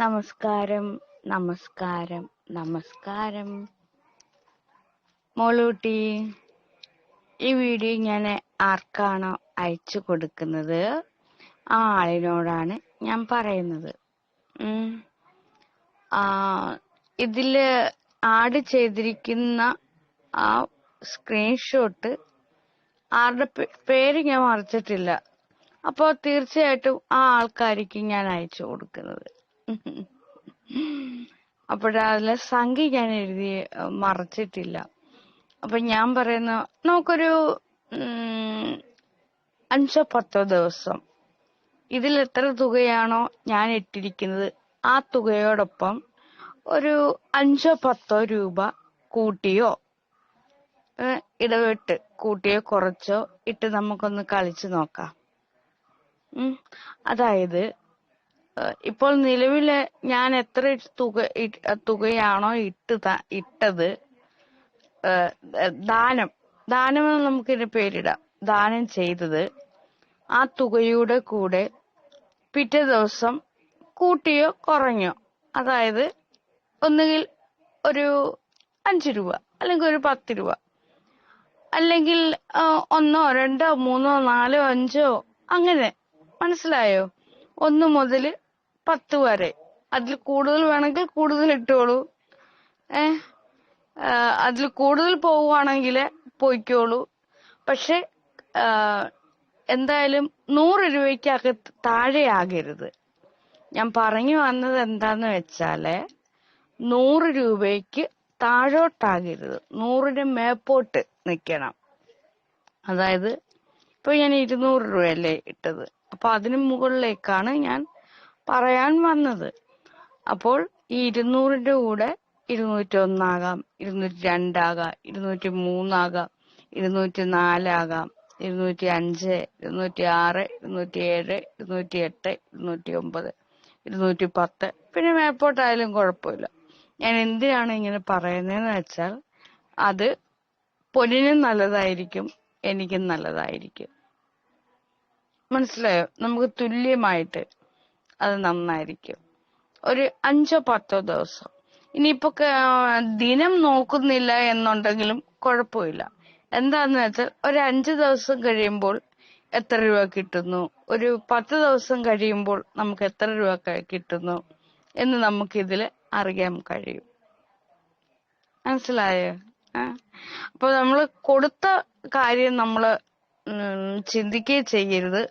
നമസ്കാരം നമസ്കാരം നമസ്കാരം. മോളൂട്ടി ഈ വീഡിയോ ഞാൻ ആർക്കാണോ അയച്ചു കൊടുക്കുന്നത്? ആ ആളിനോടാണ് ഞാൻ പറയുന്നത്. ഇതിൽ ആഡ് ചെയ്തിരിക്കുന്ന ആ സ്ക്രീൻഷോട്ട് ആരുടെ പേര് ഞാൻ മറിച്ചിട്ടില്ല. അപ്പോൾ തീർച്ചയായിട്ടും ആ ആൾക്കാർക്ക് ഞാൻ അയച്ചു കൊടുക്കുന്നത്. അപ്പോഴതിലെ സംഖ്യ ഞാൻ എഴുതി മറച്ചിട്ടില്ല അപ്പൊ ഞാൻ പറയുന്ന നമുക്കൊരു അഞ്ചോ പത്തോ ദിവസം ഇതിൽ എത്ര തുകയാണോ ഞാൻ ഇട്ടിരിക്കുന്നത് ആ തുകയോടൊപ്പം ഒരു അഞ്ചോ പത്തോ രൂപ കൂട്ടിയോ ഇടവിട്ട് കൂട്ടിയോ കുറച്ചോ ഇട്ട് നമുക്കൊന്ന് കളിച്ചു നോക്കാം. അതായത് ഇപ്പോൾ നിലവിൽ ഞാൻ എത്ര തുക തുകയാണോ ഇട്ട് ഇട്ടത്? ദാനം. ദാനം എന്ന് നമുക്കിതിന് പേരിടാം. ദാനം ചെയ്തത്. ആ തുകയുടെ കൂടെ പിറ്റേ ദിവസം കൂട്ടിയോ കുറഞ്ഞോ? അതായത് ഒന്നുകിൽ ഒരു അഞ്ച് രൂപ അല്ലെങ്കിൽ ഒരു പത്ത് രൂപ. അല്ലെങ്കിൽ ഒന്നോ രണ്ടോ മൂന്നോ നാലോ അഞ്ചോ അങ്ങനെ. മനസ്സിലായോ? ഒന്ന് മുതൽ പത്ത് വരെ. അതിൽ കൂടുതൽ വേണമെങ്കിൽ കൂടുതൽ ഇട്ടോളൂ. ഏ അതിൽ കൂടുതൽ പോവുകയാണെങ്കിൽ പോയിക്കോളൂ. പക്ഷെ എന്തായാലും നൂറ് രൂപയ്ക്കകത്ത് താഴെയാകരുത്. ഞാൻ പറഞ്ഞു വന്നത് എന്താന്ന് വെച്ചാൽ നൂറ് രൂപയ്ക്ക് താഴോട്ടാകരുത്. നൂറിന് മേപ്പോട്ട് നിൽക്കണം. അതായത് ഇപ്പൊ ഞാൻ ഇരുന്നൂറ് രൂപയല്ലേ ഇട്ടത്. അപ്പൊ അതിന് മുകളിലേക്കാണ് ഞാൻ പറയാൻ വന്നത്. അപ്പോൾ ഈ ഇരുന്നൂറിന്റെ കൂടെ ഇരുന്നൂറ്റി ഒന്നാകാം ഇരുന്നൂറ്റി രണ്ടാകാം ഇരുന്നൂറ്റി മൂന്നാകാം ഇരുന്നൂറ്റി നാലാകാം ഇരുന്നൂറ്റി അഞ്ച് ഇരുന്നൂറ്റി ആറ് ഇരുന്നൂറ്റി ഏഴ് ഇരുന്നൂറ്റി എട്ട് ഇരുന്നൂറ്റി ഒമ്പത് ഇരുന്നൂറ്റി പത്ത് പിന്നെ മേപ്പോട്ടായാലും കുഴപ്പമില്ല. ഞാൻ എന്തിനാണ് ഇങ്ങനെ പറയുന്നതെന്ന് വെച്ചാൽ അത് പൊന്നിനും നല്ലതായിരിക്കും എനിക്കും നല്ലതായിരിക്കും. മനസ്സിലായോ? നമുക്ക് തുല്യമായിട്ട് അത് നന്നായിരിക്കും. ഒരു അഞ്ചോ പത്തോ ദിവസം. ഇനിയിപ്പോ ദിനം നോക്കുന്നില്ല എന്നുണ്ടെങ്കിലും കുഴപ്പമില്ല. എന്താന്ന് വെച്ചാൽ ഒരു അഞ്ച് ദിവസം കഴിയുമ്പോൾ എത്ര രൂപ കിട്ടുന്നു? ഒരു പത്ത് ദിവസം കഴിയുമ്പോൾ നമുക്ക് എത്ര രൂപ കിട്ടുന്നു എന്ന് നമുക്ക് ഇതിൽ അറിയാൻ കഴിയും. മനസ്സിലായോ? അപ്പൊ നമ്മൾ കൊടുത്ത കാര്യം നമ്മൾ ചിന്തിക്കുകയും ചെയ്യരുത്.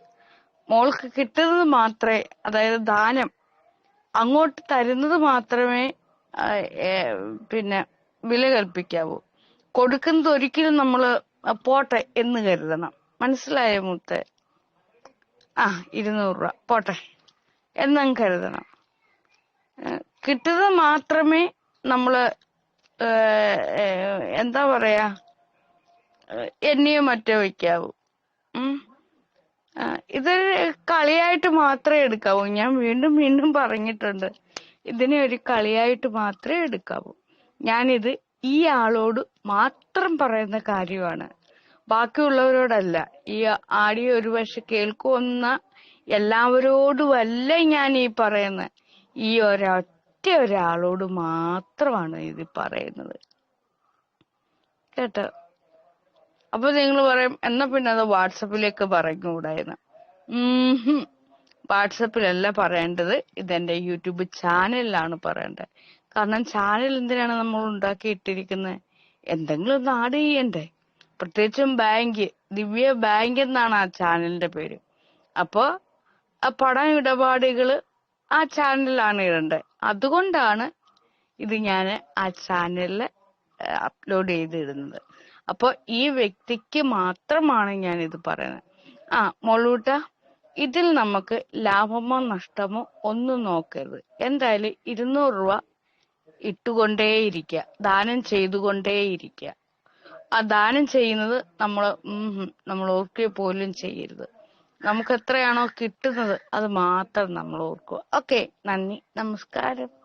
മോൾക്ക് കിട്ടുന്നത് മാത്രമേ അതായത് ദാനം അങ്ങോട്ട് തരുന്നത് മാത്രമേ പിന്നെ വില കൽപ്പിക്കാവൂ. കൊടുക്കുന്നത് ഒരിക്കലും നമ്മൾ പോട്ടെ എന്ന് കരുതണം. മനസ്സിലായോ മുത്തെ? ആ ഇരുന്നൂറ് രൂപ. പോട്ടെ എന്നങ്ങ് കരുതണം. കിട്ടുന്നത് മാത്രമേ ഏ, എന്താ പറയാ എണ്ണിയോ മറ്റോ വയ്ക്കാവൂ. ഇതൊരു കളിയായിട്ട് മാത്രമേ എടുക്കാവൂ. ഞാൻ വീണ്ടും വീണ്ടും പറഞ്ഞിട്ടുണ്ട്. ഇതിനെ ഒരു കളിയായിട്ട് മാത്രമേ എടുക്കാവൂ. ഞാനിത് ഈ ആളോട് മാത്രം പറയുന്ന കാര്യമാണ്. ബാക്കിയുള്ളവരോടല്ല. ഈ ആടി ഒരു പക്ഷെ കേൾക്കുമെന്ന എല്ലാവരോടുമല്ല ഞാൻ ഈ പറയുന്നത് ഈ ഒരൊറ്റ ഒരാളോട് മാത്രമാണ് ഇത് പറയുന്നത്. കേട്ടോ? അപ്പൊ നിങ്ങൾ പറയും എന്നാ പിന്നെ അത് വാട്സപ്പിലേക്ക് പറഞ്ഞുകൂടായിരുന്നു ഉം. വാട്സപ്പിലല്ല പറയേണ്ടത് ഇതെന്റെ യൂട്യൂബ് ചാനലിലാണ് പറയേണ്ടത്. കാരണം ചാനൽ എന്തിനാണ് നമ്മൾ ഉണ്ടാക്കി ഇട്ടിരിക്കുന്നത് എന്തെങ്കിലും ഒന്ന് ആഡ് ചെയ്യണ്ടേ? പ്രത്യേകിച്ചും ബാങ്ക് ദിവ്യ ബാങ്ക് എന്നാണ് ആ ചാനലിന്റെ പേര്. അപ്പോ ആ പണം ഇടപാടുകൾ ആ ചാനലിലാണ് ഇടേണ്ടത് അതുകൊണ്ടാണ് ഇത് ഞാൻ ആ ചാനലിൽ അപ്ലോഡ് ചെയ്തിടുന്നത്. അപ്പൊ ഈ വ്യക്തിക്ക് മാത്രമാണ് ഞാൻ ഇത് പറയുന്നത്. ആ മോളൂട്ട ഇതിൽ നമുക്ക് ലാഭമോ നഷ്ടമോ ഒന്നും നോക്കരുത്. എന്തായാലും ഇരുന്നൂറ് രൂപ ഇട്ടുകൊണ്ടേയിരിക്കുക. ദാനം ചെയ്തുകൊണ്ടേയിരിക്കുക. ആ ദാനം ചെയ്യുന്നത് നമ്മൾ നമ്മൾ ഓർക്കുക പോലും ചെയ്യരുത്. നമുക്ക് എത്രയാണോ കിട്ടുന്നത് അത് മാത്രം നമ്മൾ ഓർക്കുക. ഓക്കെ നന്ദി. നമസ്കാരം.